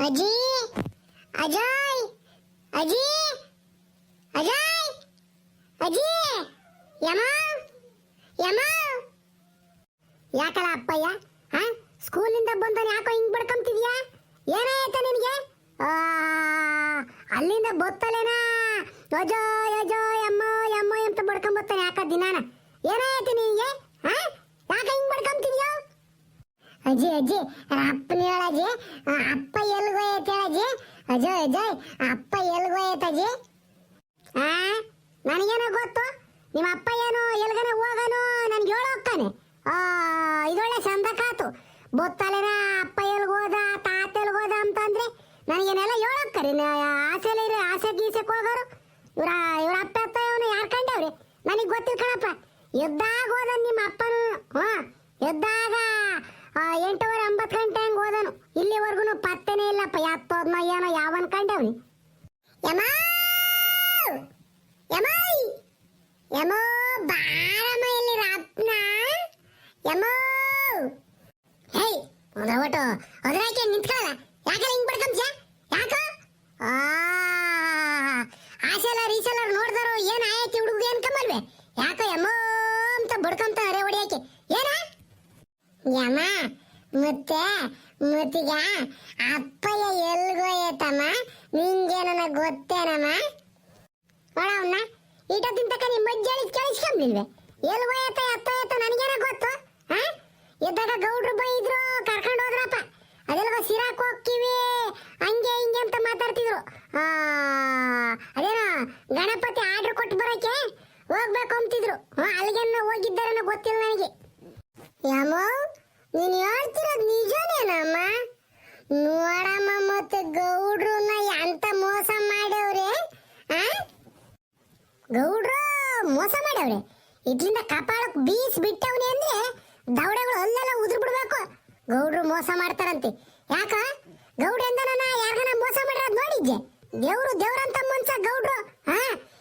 ಅಜ್ಜಿ ಅಜಯ್ ಅಜ್ಜಿ ಅಜಯ್ ಅಜ್ಜಿ ಯಮ ಯಮ. ಯಾಕಲ್ಲ ಅಪ್ಪಯ್ಯ, ಹಾ? ಸ್ಕೂಲಿಂದ ಬಂದನ ಯಾಕೋ ಹಿಂಗ್ ಬಡ್ಕೊಂತಿದ್ಯಾ? ಏನಾಯ್ತ ನಿನಗೆ? ಅಲ್ಲಿಂದ ಬತ್ತಲೇನಾ? ಅಜಯ್ ಯಜೋ ಅಮ್ಮ ಯಮ್ಮ ಅಂತ ಬಡ್ಕೊಂಬತ್ತಾನೆ ಯಾಕೋ ದಿನಾನ? ಏನಾಯ್ತು ನಿನಗೆ ಹಾ ಯಾಕ ಹಿಂಗ್ ಬಡ್ಕೊಂತಿದ್ಯಾ ಅಜ್ಜಿ ಅಜ್ಜಿ, ಅಪ್ಪನ ಹೇಳಜ್ಜಿ ಅಪ್ಪ ಎಲ್ಗೋಯತ್ ಹೇಳಜ್ಜಿ ಅಜಯ್ ಅಜಯ್ ಅಪ್ಪ ಎಲ್ಗೋಯತ್ ಅಜ್ಜಿ? ಆ, ನನಗೇನೋ ಗೊತ್ತು. ನಿಮ್ಮ ಅಪ್ಪ ಏನು ಎಲ್ಗನ ಹೋಗನು ನನ್ಗೆ ಹೇಳೋಗ್ತಾನೆ ಆ, ಇದೊಳ್ಳೆ ಚಂದ ಕಾತು. ಬೊತ್ತಲೆನ ಅಪ್ಪ ಎಲ್ಗೋದ ತಾತ ಎಲ್ಗೋದ ಅಂತಂದ್ರೆ ನನಗೇನೆಲ್ಲ ಹೇಳೋಕ್ಕರಿ ಆಸೆಲಿ ಆಸೆ ಗೀಸೆಗೆ ಹೋಗೋರು. ಇವ್ರ ಇವ್ರ ಅಪ್ಪ ಅತ್ತ ಇವನು ಯಾರು ಕಂಡವ್ರಿ? ನನಗೆ ಗೊತ್ತಿಲ್ಲ ಕಣಪ್ಪ. ಎದ್ದಾಗ ಹೋದ ನಿಮ್ಮ ಅಪ್ಪನು? ಹಾ ಎದ್ದಾಗ ಎಂಟೂವರೆ ಒಂಬತ್ತು ಗಂಟೆ ಹಂಗೆ ಹೋದನು. ಇಲ್ಲಿವರೆಗೂ ಪತ್ತೆನೇ ಇಲ್ಲಪ್ಪ. ಎತ್ತೋದ್ನೋ ಏನೋ ಯಾವನ್ ಕಂಡವ್ನಿ? ಯಮ! ಬಾರಮ್ಮ ಇಲ್ಲಿ ರಾಪ್ನ ಯಮೋ! ಹೇಯ್ ಒಂದು ಒಟ್ಟು ಅದ್ರಾಕೆ ನಿಂತ್ಕೊಳ್ಳ ಯಾಕೆ ಹಿಂಗ್ ಬಡ್ಕೊಂತ್ಯ? ಯಾಕ? ಆಸೆಲ್ಲ ರೀಸೆಲ್ಲ ನೋಡ್ದಾರು ಏನ್ ಆಯ್ತಿ ಹುಡುಗ ಏನ್ ಕಮ್ಮಲ್ವೆ? ಯಾಕ ಯಮೋ ಅಂತ ಬಡ್ಕಂತ ಅರೆ ಹೊಡಿಯಾಕೆ ಯಮ, ಮತ್ತೆ, ಮತ್ತೀಗ, ಅಪ್ಪಯ್ಯ ಎಲ್ಗೋಯ್ತಮ್ಮ ನಿಂಗೆ ನನಗೆ ಗೊತ್ತೇನಮ್ಮ ನೋಡವನ್ನ ಈಟ ತಕ ನಿಮ್ಮ ಅಜ್ಜಿ ಕೇಳಿಸ್ಕೊಂಬಿಲ್ವೆ ಎಲ್ಗೋಯ್ತ ಎತ್ತೋಯ್ತ ನನಗೇನ ಗೊತ್ತು? ಹಾ ಇದ್ದಾಗ ಗೌಡ್ರು ಬೈದ್ರು, ಕರ್ಕೊಂಡು ಹೋದ್ರಪ್ಪ. ಅದೆಲ್ಲ ಸಿರಾಕ್ ಹೋಗ್ತೀವಿ, ಹಂಗೆ ಹಿಂಗೆ ಅಂತ ಮಾತಾಡ್ತಿದ್ರು. ಅದೇನೋ ಗಣಪತಿ ಆರ್ಡರ್ ಕೊಟ್ಟು ಬರೋಕೆ ಹೋಗ್ಬೇಕು ಅಂತಿದ್ರು ಹಾ ಅಲ್ಲಿಗೆನ್ನ ಹೋಗಿದ್ದಾರೇನೋ ಗೊತ್ತಿಲ್ಲ ನನಗೆ. ಯಾಮೋ, ನೀನು ಹೇಳ್ತಿರೋದು ನಿಜನೇನಮ್ಮ ನೋಡಮ್ಮ ಮತ್ತೆ ಗೌಡ್ರನ್ನ ಎಂತ ಮೋಸ ಮಾಡ್ಯವ್ರೆ, ಆ? ಗೌಡ್ರು ಮೋಸ ಮಾಡ್ಯವ್ರೆ. ಇದ್ರಿಂದ ಕಪಾಳಕ್ ಬೀಸ್ ಬಿಟ್ಟವ್ನೆ ಅಂದ್ರೆ ದವಡೆಗಳು ಅಲ್ಲೆಲ್ಲ ಉದುರು ಬಿಡ್ಬೇಕು ಗೌಡ್ರು ಮೋಸ ಮಾಡ್ತಾರಂತೆ. ಯಾಕ? ಗೌಡ್ರ ಎಂದನ ಯಾರ್ಗನ ಮೋಸ ಮಾಡಿರೋದ್ ನೋಡಿದ್ದೆ ದೇವ್ರು ದೇವ್ರಂತ ಮನ್ಸ ಗೌಡ್ರು ಹಾ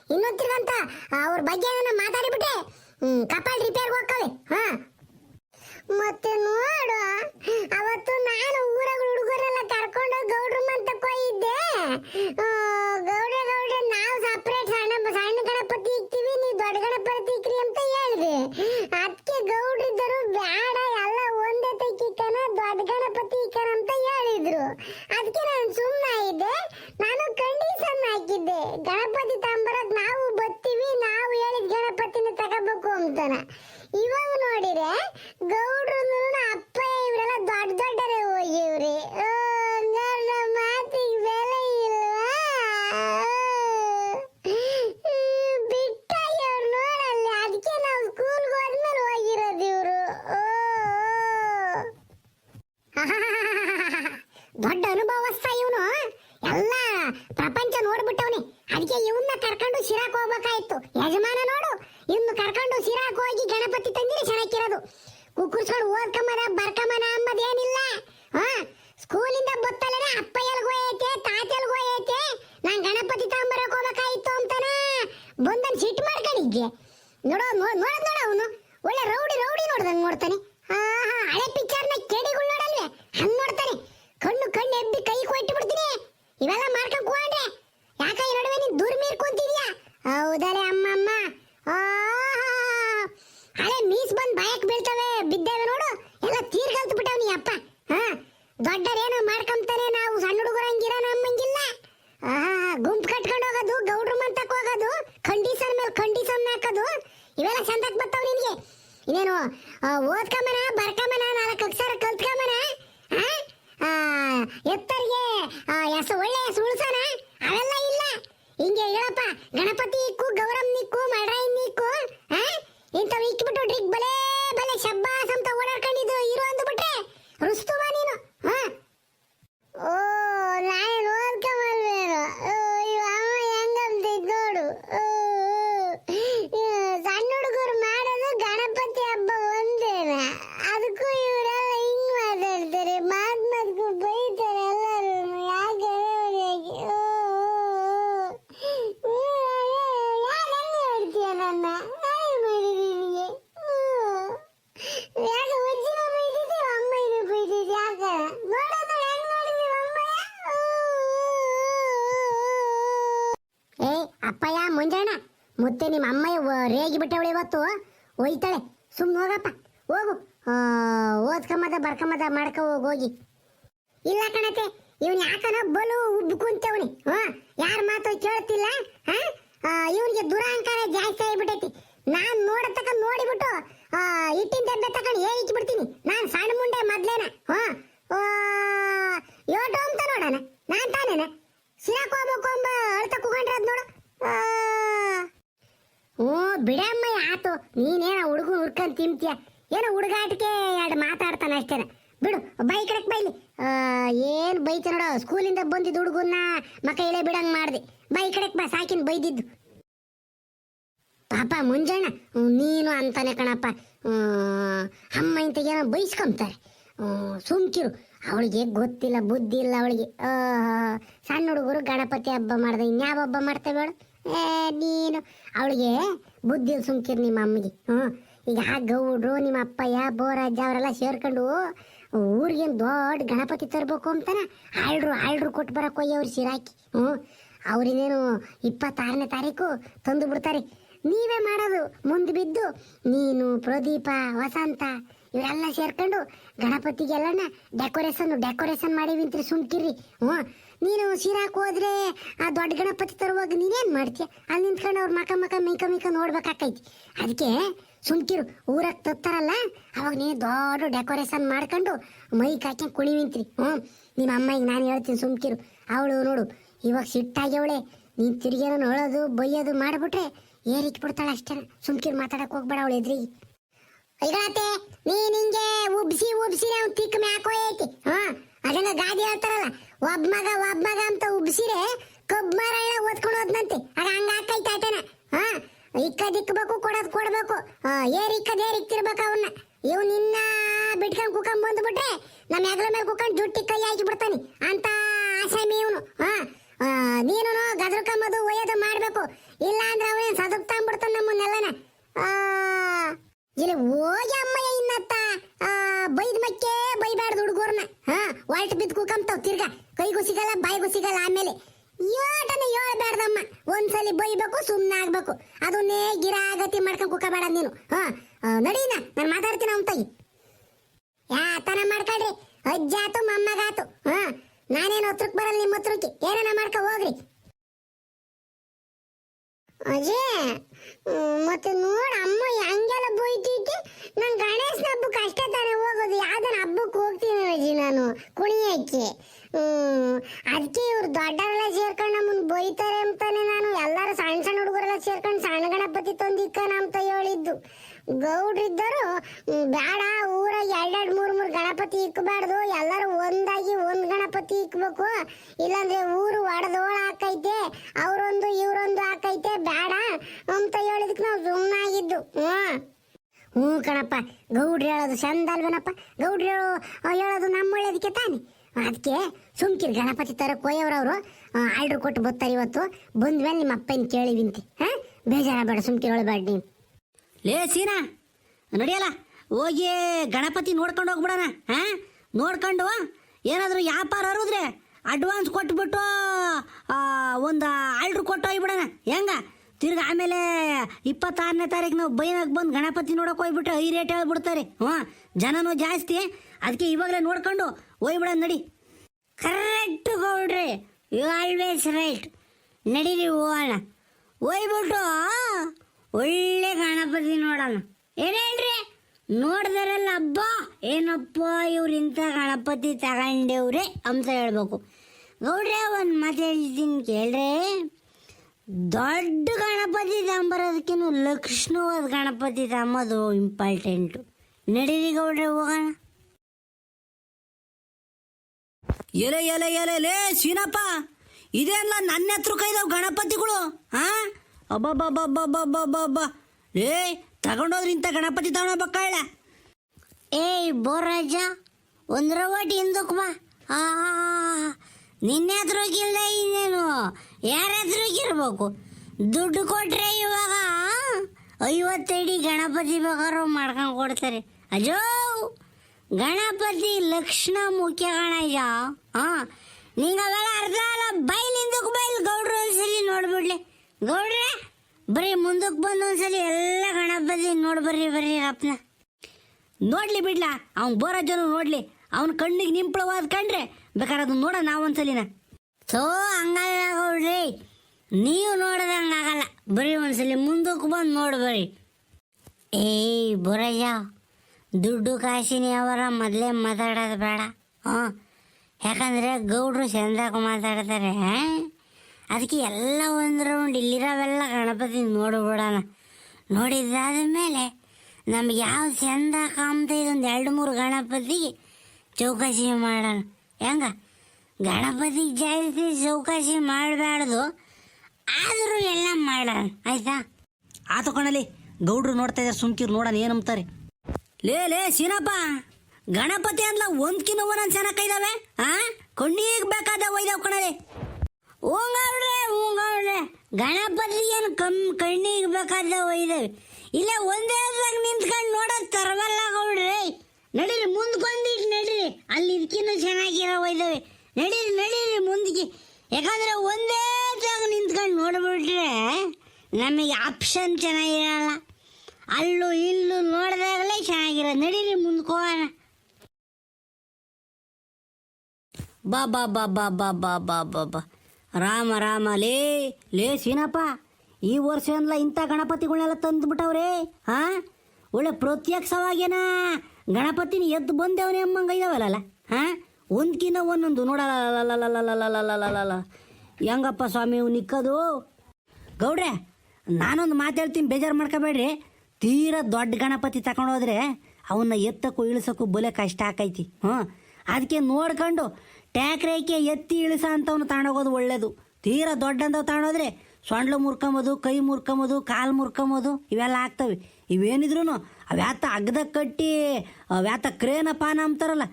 ಇನ್ನೊತ್ತಿರಂತ ಅವ್ರ ಬಗ್ಗೆ ಮಾತಾಡಿಬಿಟ್ಟೆ. ಮಾತಾಡಿಬಿಟ್ರೆ ಹ್ಮ್, ಕಪಾಲ್ ರಿಪೇರ್ಗೆ ಹೋಗ್ಕವೆ ಹಾ ಮತ್ತೆ ನೋಡು. ಅವತ್ತು ನಾನು ಊರಾಗ ಹುಡುಗರೆಲ್ಲ ಕರ್ಕೊಂಡು ಗೌಡ್ರ ಮಂತ ಕೊಯ್ಯಿದ್ದೆ ಆ, ಗೌಡ್ರ ಗೌಡ್ರ ನಾವು ಸಪ್ರೇಟ್ ಸಣ್ಣ ಸಣ್ಣ ಗಣಪತಿ ಇಕ್ತೀವಿ ನೀವು ದೊಡ್ಡ ಗಣಪತಿ ಇಕ್ರಿ ಅಂತ ಹೇಳಿದೆ ಅದಕ್ಕೆ ಗೌಡ್ರಿದ್ದರು ಬೇಡ ಎಲ್ಲ ಒಂದೇ ತೆಗಿಕನ ದೊಡ್ಡ ಗಣಪತಿ ಇಕ್ಕನ ಅಂತ ಹೇಳಿದ್ರು ಅದಕ್ಕೆ ನಾನು ಸುಮ್ಮನೆ ಇದ್ದೆ ನಾನು ಕಂಡೀಷನ್ ಹಾಕಿದ್ದೆ ಗಣಪತಿ ತಂಬರಕ್ ನಾವು ಬರ್ತೀವಿ ನಾವು ಹೇಳಿದ ಗಣಪತಿನ ತಗೋಬೇಕು ಅಂತಾನ ಇವಾಗ ನೋಡಿರೆ ಗೌಡ್ರು ಅಪ್ಪ ಇವರೆಲ್ಲ ದೊಡ್ಡ ದೊಡ್ಡರೆ ಹೋಗಿವ್ರಿ ಆ, ನನ್ನ ಮಾತಿಗೆ ಬೆಲೆ ಇಲ್ವಾ ಹ್ಮ್, ಬಿಟ್ಟಾಗಿ ಅವ್ರು ನೋಡಲ್ಲ ಅದಕ್ಕೆ ನಾವು ಸ್ಕೂಲ್ಗೆ ಹೋದ್ಮೇಲೆ ಹೋಗಿರೋದು ಇವರು ದೊಡ್ಡ ಅನುಭವಸ್ಥ ಇವನು ಎಲ್ಲ ಪ್ರಪಂಚ ನೋಡ್ಬಿಟ್ಟವನೆ ಅದಕ್ಕೆ ಇವನ್ನ ಸಿರಾಕ್ ಹೋಗ್ಬೇಕಾಯ್ತು. ಯಜಮಾನ ನೋಡು, ಇನ್ನು ಕರ್ಕೊಂಡು ಸಿರಾಕ್ ಹೋಗಿ ಗಣಪತಿ ತಂದಿರಿ, ಚೆನ್ನಾಗಿರೋದು. ಕುಕ್ಕುರ್ಸ್ಕೊಂಡು ಓದ್ಕಮನ ಬರ್ಕಮನ ಅಂಬದೇನಿಲ್ಲ. ಹಾ ಸ್ಕೂಲಿಂದ ಬತ್ತಲೇನೆ ಅಪ್ಪ ಎಲ್ಗೋಯೈತೆ ತಾತ ಎಲ್ಗೋಯೈತೆ ನಾನ್ ಗಣಪತಿ ತಗೊಂಬರಕ್ ಹೋಗ್ಬೇಕಾಯ್ತು ಅಂತಾನ. ಬಂದನ್ ಸಿಟ್ ಮಾಡ್ಕೊಂಡಿದ್ದೆ ನೋಡ್ ನೋಡ್ ನೋಡ ಅವನು. ಒಳ್ಳೆ ರೌಡಿ ರೌಡಿ ನೋಡ್ದಂಗ್ ನೋಡ್ತಾನೆ. ಹಾ ಹಾ ಹಳೆ ಪಿಕ್ಚರ್ನ ಕೆಡಿಗಳು ನೋಡಲ್ವೇ? ಹಂಗ್ ನೋಡ್ತಾನೆ. ಕಣ್ಣು ಕಣ್ಣು ಎಬ್ಬಿ ಕೈ ಕೊಟ್ಟು ಬಿಡ್ತೀನಿ ಇವೆಲ್ಲ ಮಾಡ್ಕೊಂಡ್ ಕೂಡ್ರೆ. ಯಾಕ ನಡುವೆ ನೀನ್ ದೂರ ಮೀರ್ಕೊಂತಿದ್ಯಾ ಹೌದಲೇ ಅಮ್ಮಮ್ಮ ಹಳೆ ಮೀಸ್ ಬಂದ್ ಬಾಯಕ್ ಬೀಳ್ತವೆ ಬಿದ್ದೇವೆ ನೋಡು ಎಲ್ಲ ತೀರ್ಗಲ್ತು ಬಿಟ್ಟವ್ ನೀ ಅಪ್ಪ ಹಾ ದೊಡ್ಡರೇನೋ ಮಾಡ್ಕೊಂತಾನೆ ನಾವು ಸಣ್ಣ ಹುಡುಗರಂಗಿರೋ ನಮ್ಮಂಗಿಲ್ಲ ಆಹಾ ಗುಂಪು ಕಟ್ಕೊಂಡು ಹೋಗೋದು ಗೌಡ್ರ ಮಂತಕ್ ಹೋಗೋದು ಕಂಡೀಷನ್ ಮೇಲೆ ಕಂಡೀಷನ್ ಹಾಕೋದು ಇವೆಲ್ಲ ಚಂದಕ್ ಬರ್ತಾವ ನಿನ್ಗೆ ಇನ್ನೇನು ಆ, ಓದ್ಕಮನ ಬರ್ಕಮನ ನಾಲ್ಕು ಅಕ್ಷರ ಕಲ್ತ್ಕಮನ ಆ? ಆ, ಎತ್ತರಿಗೆ ಆ, ಹೆಸ ಒಳ್ಳೆ ಹೆಸರು ಉಳ್ಸೋಣ ಅವೆಲ್ಲ ಇಲ್ಲ ಹಿಂಗೆ ಹೇಳಪ್ಪ ಗಣಪತಿ ಇಕ್ಕು ಗೌರಮ್ ನಿಕ್ಕು ಮಡ್ರಾಯಿ ನಿಕ್ಕು ಆ? ಇಂಥವು ಇಕ್ಬಿಟ್ಟು ಡ್ರಿಗ್ ಬಲೆ ಬಲೆ ಶಬ್ಬಾಸ್ ಅಂತ ಓಡಾಡ್ಕೊಂಡಿದ್ದು ಇರು ಅಂದ್ಬಿಟ್ರೆ ರುಸ್ತುವ ನೀನು ಹಾ ಓ ನಾನು ಓದ್ಕೊಂಬಲ್ವೇನು ಇವ ಹೆಂಗಂತಿದ್ ನೋಡು ಓ, ಓ. ಸಣ್ಣ ಹುಡುಗರು ಮಾಡೋದು ಗಣಪತಿ ಹಬ್ಬ ಒಂದೇನ ಅದಕ್ಕೂ ಇವರೆಲ್ಲ ಹಿಂಗ್ ಮಾತಾಡ್ತಾರೆ ಮಾತ್ ಮಾತ್ಕು ಬೈತಾರೆ ಎಲ್ಲರೂ ಯಾಕೆ ಓ, ಓ, ಓ. ಅಪ್ಪಯ್ಯ ಮುಂಜಾನ ಮುತ್ತೆ ನಿಮ್ಮ ಅಮ್ಮಯ್ಯ ರೇಗಿ ಬಿಟ್ಟವಳು ಇವತ್ತು. ಒಯ್ತಾಳೆ. ಸುಮ್ಮನೆ ಹೋಗಪ್ಪ. ಹೋಗು. ಓದ್ಕೊಂಬದ ಬರ್ಕೊಂಬದ ಮಾಡ್ಕೊ ಹೋಗಿ ಹೋಗಿ. ಇಲ್ಲ ಕಣತೆ, ಇವನು ಯಾಕನ ಬಲು ಉಬ್ಬು ಕುಂತವನಿ. ಹಾ, ಯಾರ ಮಾತು ಕೇಳ್ತಿಲ್ಲ, ಹಾ? ಇವನಿಗೆ ದುರಹಂಕಾರ ಜಾಸ್ತಿ ಆಗಿಬಿಟ್ಟೈತಿ. ನಾನ್ ನೋಡತಕ್ಕ ನೋಡಿಬಿಟ್ಟು ಇಟ್ಟಿನ ದೆಬ್ಬೆ ತಕೊಂಡು ಏರಿಸಿ ಬಿಡ್ತೀನಿ ನಾನ್ ಸಣ್ಣ ಮುಂಡೆ ಮೊದ್ಲೇನ, ಹಾ? ಯೋಟು ಅಂತ ನೋಡಣ. ನಾನ್ ತಾನೇನ? ಸಿರಾಕೋಬಕೊಂಬ ಅಳ್ತ ಕುಕೊಂಡ್ರೆ ಅದ್ ನೋಡು. ಹ್ಞೂ ಬಿಡಮ್ಮ ಆತು, ನೀನೇನ ಹುಡುಗ ಹುಡ್ಕೊಂಡ್ ತಿಂತೀಯ? ಏನೋ ಹುಡುಗಾಟಕ್ಕೆ ಎರಡು ಮಾತಾಡ್ತಾನೆ ಅಷ್ಟೇನ. ಬಿಡು, ಬೈ ಕಡೆಕ್ ಬೈಲಿ. ಏನ್ ಬೈತ ನೋಡ, ಸ್ಕೂಲಿಂದ ಬಂದಿದ್ದು ಹುಡುಗನ್ನ ಮಕ ಇಳೆ ಬಿಡಂಗ್ ಮಾಡಿದೆ. ಬೈ ಕಡೆಕ್ ಬಾ, ಸಾಕಿನ ಬೈದಿದ್ದು. ಪಾಪ ಮುಂಜಾಣ ನೀನು ಅಂತಾನೆ ಕಣಪ್ಪ. ಅಮ್ಮ ಇಂತ ಏನೋ ಬೈಸ್ಕೊಂತಾರೆ ಸುಮ್ಕಿರು. ಅವಳಿಗೆ ಗೊತ್ತಿಲ್ಲ, ಬುದ್ಧಿ ಇಲ್ಲ ಅವಳಿಗೆ. ಸಣ್ಣ ಹುಡುಗರು ಗಣಪತಿ ಹಬ್ಬ ಮಾಡ್ದೆ, ಇನ್ಯಾವ ಹಬ್ಬ ಮಾಡ್ತೇವೆ ಏ ನೀನು. ಅವಳಿಗೆ ಬುದ್ಧಿ ಸುಮ್ಕಿರ್ ನಿಮ್ಮ ಅಮ್ಮಿಗೆ. ಹ್ಞೂ. ಈಗ ಆ ಗೌಡ್ರು ನಿಮ್ಮ ಅಪ್ಪಯ್ಯ, ಬೋರಾಜ ಅವರೆಲ್ಲ ಸೇರ್ಕೊಂಡು ಊರಿಗೆ ದೊಡ್ಡ ಗಣಪತಿ ತರಬೇಕು ಅಂತಾನೆ? ಆಳ್ರು ಆಳ್ರು ಕೊಟ್ಟು ಬರಕ್ಕೆ ಅವ್ರು ಸಿರಾಕಿ ಹ್ಞೂ. ಅವ್ರಿನೇನು ಇಪ್ಪತ್ತಾರನೇ ತಾರೀಕು ತಂದು ಬಿಡ್ತಾರೆ. ನೀವೇ ಮಾಡೋದು. ಮುಂದೆ ಬಿದ್ದು ನೀನು, ಪ್ರದೀಪ, ವಸಂತ ಇವರೆಲ್ಲ ಸೇರ್ಕೊಂಡು ಗಣಪತಿಗೆಲ್ಲನ ಡೆಕೋರೇಷನ್ ಡೆಕೋರೇಷನ್ ಮಾಡಿವಿಂತ್ರಿ ಸುಮ್ಕಿರಿ. ಹ್ಞೂ. ನೀನು ಸೀರಾಕ್ ಹೋದ್ರೆ ಆ ದೊಡ್ಡ ಗಣಪತಿ ತರುವಾಗ ನೀನೇನ್ ಮಾಡ್ತೀಯ? ಅಲ್ಲಿ ನಿಂತ್ಕೊಂಡು ಅವ್ರ ಮಕ ಮಕ ಮೈಕ ಮೈಕ ನೋಡ್ಬೇಕಾಕೈತಿ. ಅದಕ್ಕೆ ಸುಮ್ಕಿರು ಊರಾಗ ತತ್ತಾರಲ್ಲ? ಅವಾಗ ನೀನು ದೊಡ್ಡ ಡೆಕೋರೇಷನ್ ಮಾಡ್ಕೊಂಡು ಮೈಕ್ ಹಾಕಿ ಕುಣಿವಿಂತ್ರಿ ಹ್ಞೂ ನಿಮ್ಮ ಅಮ್ಮಗೆ ನಾನು ಹೇಳ್ತೀನಿ, ಸುಮ್ಕಿರು. ಅವಳು ನೋಡು, ಇವಾಗ ಸಿಟ್ಟಾಗ್ಯವಳೆ. ನೀನು ತಿರುಗೇನ ಅಳೋದು, ಬೈಯೋದು ಮಾಡ್ಬಿಟ್ರೆ ಏರಿಕ್ ಬಿಡ್ತಾಳೆ ಅಷ್ಟೇ. ಸುಮ್ಕಿರು ಮಾತಾಡಕ್ಕೆ ಹೋಗ್ಬೇಡ ಅವಳು ಎದ್ರಿಗೆ. ಐಗಾತೆ ನೀನ್ ಹಿಂಗೆ ಉಬ್ಸಿ ಉಬ್ಸಿ ಅವ್ನು ತಿಕ್ಕ ಮ್ಯಾಕೋ ಐತಿ ಹಾ ಅದನ್ನ ಗಾದಿ ಹೇಳ್ತಾರಲ್ಲ ಒಬ್ಬ ಮಗ ಒಬ್ಬ ಮಗ ಅಂತ ಉಬ್ಸಿರೆ ಕಬ್ಬು ಮರ ಎಲ್ಲ ಓದ್ಕೊಂಡು ಹೋದ್ನಂತೆ. ಅದ ಹಂಗ ಹಾಕೈತೆ ಹಾ ಇಕ್ಕ ದಿಕ್ಕಬೇಕು ಕೊಡೋದ್ ಕೊಡ್ಬೇಕು. ಏರ್ ಇಕ್ಕದ್ ಏರ್ ಇಕ್ತಿರ್ಬೇಕು ಅವನ್ನ ಇವ್ ನಿನ್ನ ಬಿಟ್ಕೊಂಡ್ ಕುಕೊಂಡ್ ಬಂದ್ಬಿಟ್ರೆ ನಮ್ಮ ಹೆಗಲ ಮೇಲೆ ಕುಕೊಂಡ್ ಜುಟ್ಟಿ ಕೈ ಹಾಕಿ ಬಿಡ್ತಾನೆ. ಅಂತ ಆಸಾಮಿ ಇವನು. ಹಾ ನೀನು ಗದ್ರಕಂಬದು ಒಯ್ಯೋದು ಮಾಡ್ಬೇಕು. ಇಲ್ಲ ಅಂದ್ರೆ ಅವನೇನ್ ಸದಕ್ತಾಂಬಿಡ್ತಾನೆ ನಮ್ಮನ್ನೆಲ್ಲನ. ಆ ಇಲ್ಲಿ ಹೋಗಿ ಅಮ್ಮಯ್ಯ ಇನ್ನತ್ತ. ಬೈದ್ ಮಕ್ಕೆ ಬೈಬಾರ್ದು ಹುಡುಗರ್ನ. ಹಾ, ವಾಲ್ಟ್ ಬಿದ್ದು ಕೂಕಂತಾವ್, ತಿರ್ಗಾ. ಕೈಗೂ ಸಿಗಲ್ಲ, ಬಾಯಿಗೂ ಸಿಗಲ್ಲ ಆಮೇಲೆ. ಯೋಟನೆ ಹೇಳ್ಬಾರ್ದಮ್ಮ ಒಂದ್ಸಲಿ ಬೈಬೇಕು ಸುಮ್ಮನೆ ಆಗ್ಬೇಕು. ಅದನ್ನೇ ಗಿರಾಗತಿ ಮಾಡ್ಕೊಂಡ್ ಕುಕ್ಕಬೇಡ ನೀನು. ಹಾ ನಡೀನ ನಾನು ಮಾತಾಡ್ತೀನಿ ಅವನ್ ತಾಯಿ. ಯಾತನ ಮಾಡ್ಕೊಳ್ರಿ. ಅಜ್ಜಾತು, ಮಮ್ಮಗಾತು. ಹಾ, ನಾನೇನು ಹತ್ರಕ್ ಬರಲ್ಲ ನಿಮ್ಮ ಹತ್ರಕ್ಕೆ. ಏನಾನ ಮಾಡ್ಕೊ ಹೋಗ್ರಿ. ಹ್ಮ್, ಮತ್ತೆ ನೋಡ ಅಮ್ಮ ಹೆಂಗೆಲ್ಲ ಬೈತೈತಿ ನನ್ ಗಣೇಶನ ಹಬ್ಬಕ್ಕೆ ಅಷ್ಟೇ ತಾನೇ ಹೋಗೋದು. ಯಾವ್ದನ ಹಬ್ಬಕ್ಕೆ ಹೋಗ್ತೀನಿ ಅಜ್ಜಿ ನಾನು ಕುಣಿಯಕ್ಕೆ. ಅದಕ್ಕೆ ಇವ್ರು ದೊಡ್ಡವರೆಲ್ಲ ಸೇರ್ಕೊಂಡು ನಮ್ಮನ್ನ ಬೈತಾರೆ ಅಂತಾನೆ ನಾನು. ಎಲ್ಲಾರು ಸಣ್ಣ ಸಣ್ಣ ಹುಡುಗರೆಲ್ಲ ಸೇರ್ಕೊಂಡು ಸಣ್ಣ ಗಣಪತಿ ತಂದಿಕ್ಕನ ಅಂತ ಹೇಳಿದ್ದು. ಗೌಡ್ರಿದ್ದರು ಬೇಡ ಊರಾಗ ಎರಡೆರಡು ಮೂರು ಮೂರು ಗಣಪತಿ ಇಕ್ಕಬಾರ್ದು ಎಲ್ಲರೂ ಒಂದಾಗಿ ಒಂದ್ ಗಣಪತಿ ಇಕ್ಕಬೇಕು ಇಲ್ಲಾಂದ್ರೆ ಊರು ಒಡೆದೋಳ ಹಾಕೈತೆ ಅವ್ರೊಂದು ಇವ್ರೊಂದು ಹಾಕೈತೆ ಬೇಡ ಅಂತ ಹೇಳಿದಕ್ಕೆ ನಾವು ಸುಮ್ಮನಾಗಿದ್ದು ಹ್ಮ್ ಹ್ಞೂ ಕಣಪ್ಪ, ಗೌಡ್ರು ಹೇಳೋದು ಚಂದ ಅಲ್ವೇನಪ್ಪ? ಗೌಡ್ರು ಹೇಳೋದು ನಮ್ಮ ಒಳ್ಳೇದಕ್ಕೆ ತಾನೆ. ಅದಕ್ಕೆ ಸುಮ್ಕಿರಿ ಗಣಪತಿ ತರ ಕೊಯ್ಯವ್ರವ್ರು ಆರ್ಡ್ರ್ ಕೊಟ್ಟು ಬರ್ತಾರೆ ಇವತ್ತು. ಬಂದ್ಮೇಲೆ ನಿಮ್ಮ ಅಪ್ಪನ ಕೇಳಿವಿಂತಿ. ಹಾಂ? ಬೇಜಾರ ಬೇಡ ಒಳಬೇಡ ನೀನು. ಲೇ, ಸೀನಾ, ನಡಿಯಲ್ಲ? ಹೋಗಿ ಗಣಪತಿ ನೋಡ್ಕೊಂಡು ಹೋಗ್ಬಿಡಣ, ಹಾಂ? ನೋಡ್ಕೊಂಡು ಏನಾದರೂ ವ್ಯಾಪಾರ ಹರಿದ್ರೆ ಅಡ್ವಾನ್ಸ್ ಕೊಟ್ಬಿಟ್ಟು ಒಂದು ಆರ್ಡ್ರ್ ಕೊಟ್ಟು ಹೋಗ್ಬಿಡಣ. ಹೆಂಗ? ತಿರ್ಗಿ ಆಮೇಲೆ ಇಪ್ಪತ್ತಾರನೇ ತಾರೀಕು ನಾವು ಬೈನಾಗ ಬಂದು ಗಣಪತಿ ನೋಡಕ್ಕೆ ಹೋಗ್ಬಿಟ್ಟು ಐ ರೇಟ್ ಹೇಳ್ಬಿಡ್ತಾರೆ. ಹ್ಞೂ, ಜನನೂ ಜಾಸ್ತಿ. ಅದಕ್ಕೆ ಇವಾಗಲೇ ನೋಡ್ಕೊಂಡು ಹೋಗ್ಬಿಡ ನಡಿ. ಕರೆಕ್ಟ್ ಗೌಡ್ರಿ ಯು ಆಲ್ವೇಸ್ ರೈಟ್ ನಡೀರಿ ಹೋಗೋಣ ಹೋಗ್ಬಿಟ್ಟು ಒಳ್ಳೆ ಗಣಪತಿ ನೋಡೋಣ. ಏನ್ ಹೇಳ್ರಿ ನೋಡ್ದಾರಲ್ಲ ಹಬ್ಬ ಏನಪ್ಪ ಇವ್ರು ಇಂಥ ಗಣಪತಿ ತಗೊಂಡೇವ್ರೆ ಅಂತ ಹೇಳ್ಬೇಕು. ಗೌಡ್ರೆ, ಒಂದು ಮಾತು ಹೇಳ್ತೀನಿ ಕೇಳ್ರಿ. ದೊಡ್ಡ ಗಣಪತಿ ತಗೊಂಬರೋದಕ್ಕಿಂತ ಲಕ್ಷ್ಣವಾದ ಗಣಪತಿ ತಗೊಂಬೋದು ಇಂಪಾರ್ಟೆಂಟು ನಡೀರಿ ಗೌಡ್ರೆ ಹೋಗೋಣ. ಎಲೆ ಎಲೆ ಎಲೆ ಲೇ ಸೀನಪ್ಪ. ಇದೆಲ್ಲ ನನ್ನ ಹತ್ರ ಕೈದವ್ ಗಣಪತಿಗಳು? ಹಾ ಅಬ್ಬಬ್ಬಬ್ಬಬ್ಬಬ್ಬಬ್ಬ ಏ ತಗೊಂಡೋದ್ರಿ ಇಂಥ ಗಣಪತಿ ತಗೊಂಡೋಗ್ಬೇಕಳ್ಳ ಏಯ್ ಬೋರಾಜ ಒಂದ್ರ ಒಟ್ಟಿ ಹಿಂದಕ್ಕೆ ಬಾ. ಆ. ನಿನ್ನೆ ಹತ್ರಕ್ಕಿಲ್ಲ ಇನ್ನೇನು? ಯಾರ ಹತ್ರಕ್ಕಿರ್ಬೇಕು ದುಡ್ಡು ಕೊಟ್ರೆ ಇವಾಗ ಐವತ್ತಡಿ ಗಣಪತಿ ಬೇಕಾದ್ರು ಮಾಡ್ಕೊಂಡು ಕೊಡ್ತಾರೆ. ಅಜೋ! ಗಣಪತಿ ಲಕ್ಷಣ ಮುಖ್ಯ ಗಣೇಶ. ಹಾ, ನಿಂಗೆ ಅವೆಲ್ಲ ಅರ್ಧ ಅಲ್ಲ? ಬೈಲಿಂದಕ್ಕೆ ಬೈಲ್, ಗೌಡ್ರು ಒಂದ್ಸಲಿ ನೋಡ್ಬಿಡ್ಲಿ. ಗೌಡ್ರೆ, ಬರೀ ಮುಂದಕ್ಕೆ ಬಂದು ಒಂದ್ಸಲಿ ಎಲ್ಲ ಗಣಪತಿ ನೋಡ್ಬರ್ರಿ ಬರ್ರಿ ಬರ್ರಿ ಅಪ್ಪನ ನೋಡ್ಲಿ ಬಿಡ್ಲಾ, ಅವ್ನು ಬೋರ ಜನ ನೋಡ್ಲಿ. ಅವನ ಕಣ್ಣಿಗೆ ನಿಂಪಳವಾದ ಕಂಡ್ರೆ ಬೇಕಾದ್ರೆ ಅದನ್ನ ನೋಡ ನಾವೊಂದ್ಸಲಿನ ಸೊ ಹಂಗಲ್ಲ ನೋಡ್ರಿ ನೀವು ನೋಡ್ದಂಗಾಗಲ್ಲ ಬರೀ ಒಂದ್ಸಲಿ ಮುಂದಕ್ಕೆ ಬಂದು ನೋಡ್ಬರಿ ಏಯ್, ಬುರಯ್ಯ. ದುಡ್ಡು ಕಾಸಿನಿ ಅವರ ಮೊದಲೇ ಮಾತಾಡೋದು ಬೇಡ. ಹ್ಞೂ. ಯಾಕಂದರೆ ಗೌಡ್ರು ಚಂದಾಗ ಮಾತಾಡ್ತಾರೆ ಅದಕ್ಕೆ ಎಲ್ಲ ಒಂದು ರೌಂಡ್ ಇಲ್ಲಿರೋವೆಲ್ಲ ಗಣಪತಿ ನೋಡ್ಬಿಡೋಣ. ನೋಡಿದ್ದಾದ ಮೇಲೆ ನಮ್ಗೆ ಯಾವ ಚಂದ ಕಾಮ್ತಾ ಇದೊಂದು ಎರಡು ಮೂರು ಗಣಪತಿ ಚೌಕಾಸಿ ಮಾಡೋಣ. ಹೆಂಗ? ಗಣಪತಿ ಜಾಸ್ತಿ ಚೌಕಾಸಿ ಮಾಡಬಾರ್ದು ಆದರೂ ಎಲ್ಲ ಮಾಡ ಆಯ್ತಾ? ಆತು ಕಣಲಿ ಗೌಡ್ರು ನೋಡ್ತಾ ಇದ್ದಾರೆ ಸುಮ್ಕಿರ್ ನೋಡೋಣ ಏನಂತಾರೆ ಲೇ ಲೇ ಸೀನಪ್ಪ! ಗಣಪತಿ ಅಂದ್ಲ ಒಂದ್ಕಿನ ಒಂದೊಂದು ಚೆನ್ನಾಗ ಇದಾವೆ ಆ? ಕಣ್ಣಿಗೆ ಬೇಕಾದ ಒಯ್ದಾವ್ ಕಣಲಿ ಹೂಂಗವ್ರೆ ಹೂಂಗವ್ರೆ ಗಣಪತಿ ಏನು ಕಮ್ ಕಣ್ಣಿಗೆ ಬೇಕಾದ ಒಯ್ದಾವೆ? ಇಲ್ಲ ಒಂದೇ ನಿಂತ್ಕೊಂಡು ನೋಡೋದು ತರವಲ್ಲ ಗೌಡ್ರಿ. ನಡೀರಿ ಮುಂದ್ಕೊಂದಿಟ್ಟು ನಡೀರಿ. ಅಲ್ಲಿ ಇದಕ್ಕಿಂತ ಚೆನ್ನಾಗಿರೋ ಇದಾವೆ. ನಡೀರಿ ನಡೀರಿ ಮುಂದಕ್ಕೆ ಯಾಕಂದ್ರೆ ಒಂದೇ ಜಾಗ ನಿಂತ್ಕೊಂಡು ನೋಡಿಬಿಟ್ರೆ ನಮಗೆ ಆಪ್ಷನ್ ಚೆನ್ನಾಗಿರಲ್ಲ. ಅಲ್ಲೂ ಇಲ್ಲೂ ನೋಡಿದಾಗಲೇ ಚೆನ್ನಾಗಿರೋದು ನಡೀರಿ ಮುಂದಕ್ಕೆ ಬಾ ಬಾ ಬಾ ಬಾ ಬಾ ಬಾ ಬಾ ಬಾ ಬಾ. ರಾಮ ರಾಮ, ಲೇ ಲೇ, ಸೀನಪ್ಪ. ಈ ವರ್ಷ ಎಲ್ಲ ಇಂಥ ಗಣಪತಿಗಳನ್ನೆಲ್ಲ ತಂದುಬಿಟ್ಟವ್ರೆ ಹಾಂ ಒಳ್ಳೆ ಪ್ರತ್ಯಕ್ಷವಾಗೇನ ಗಣಪತಿನ ಎದ್ದು ಬಂದೇವನೇ ಅಮ್ಮಂಗ ಇದಾವಲ್ಲ ಹಾ? ಒಂದ್ಕಿನ್ನ ಒಂದೊಂದು ನೋಡಲ್ಲ ಹೆಂಗಪ್ಪ ಸ್ವಾಮಿ ನಿಕ್ಕದು? ಗೌಡ್ರೆ, ನಾನೊಂದು ಮಾತಾಡ್ತೀನಿ ಬೇಜಾರು ಮಾಡ್ಕೋಬೇಡ್ರಿ. ತೀರಾ ದೊಡ್ಡ ಗಣಪತಿ ತಗೊಂಡು ಹೋದ್ರೆ ಅವನ್ನ ಎತ್ತಕ್ಕೂ ಇಳಿಸೋಕ್ಕೂ ಬಲೆ ಕಷ್ಟ ಆಕೈತಿ. ಹ್ಞೂ? ಅದಕ್ಕೆ ನೋಡ್ಕೊಂಡು ಟ್ಯಾಕ್ರೇಕೆ ಎತ್ತಿ ಇಳಿಸ ಅಂತವನು ತಗೊಂಡೋಗೋದು ಒಳ್ಳೇದು. ತೀರಾ ದೊಡ್ಡ ಅಂತ ತಗೊಂಡೋದ್ರೆ ಸೊಂಡ್ಲು ಮುರ್ಕೊಂಬೋದು, ಕೈ ಮುರ್ಕೊಂಬೋದು, ಕಾಲು ಮುರ್ಕೊಂಬೋದು, ಇವೆಲ್ಲ ಆಗ್ತವೆ. ಇವೇನಿದ್ರು ಅವ್ಯಾತ ಅಗ್ದ ಕಟ್ಟಿ, ಅವ್ಯಾತ ಕ್ರೇನ ಪಾನ ಅಂತಾರಲ್ಲ,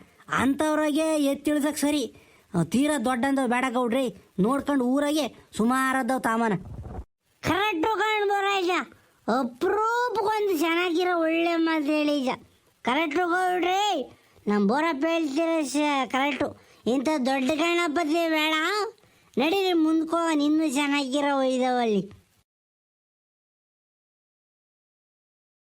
ಅಂಥವ್ರಾಗೆ ಎತ್ತಿ ಇಳ್ಸಕ್ಕೆ ಸರಿ ತೀರಾ ದೊಡ್ಡ ಅಂದವ್ ಬೇಡ ಗೌಡ್ರಿ ನೋಡ್ಕೊಂಡು ಊರಾಗೆ ಸುಮಾರದವ್ ತಾಮನ. ಕರೆಕ್ಟು ಕಂಡು ಬರೋಜ ಅಪ್ರೂಪಕ್ಕೊಂದು ಚೆನ್ನಾಗಿರೋ ಒಳ್ಳೆ ಮಾತು ಹೇಳಿಜ ಕರೆಕ್ಟು ಗೌಡ್ರಿ ನಮ್ಮ ಬೋರಪ್ಪ ಹೇಳ್ತೀರ ಕರೆಕ್ಟು. ಇಂಥ ದೊಡ್ಡ ಗಣಪತಿ ಬೇಡ. ನಡೀರಿ ಮುಂದ್ಕೋ ಇನ್ನೂ ಚೆನ್ನಾಗಿರೋ ಇದಾವಲ್ಲಿ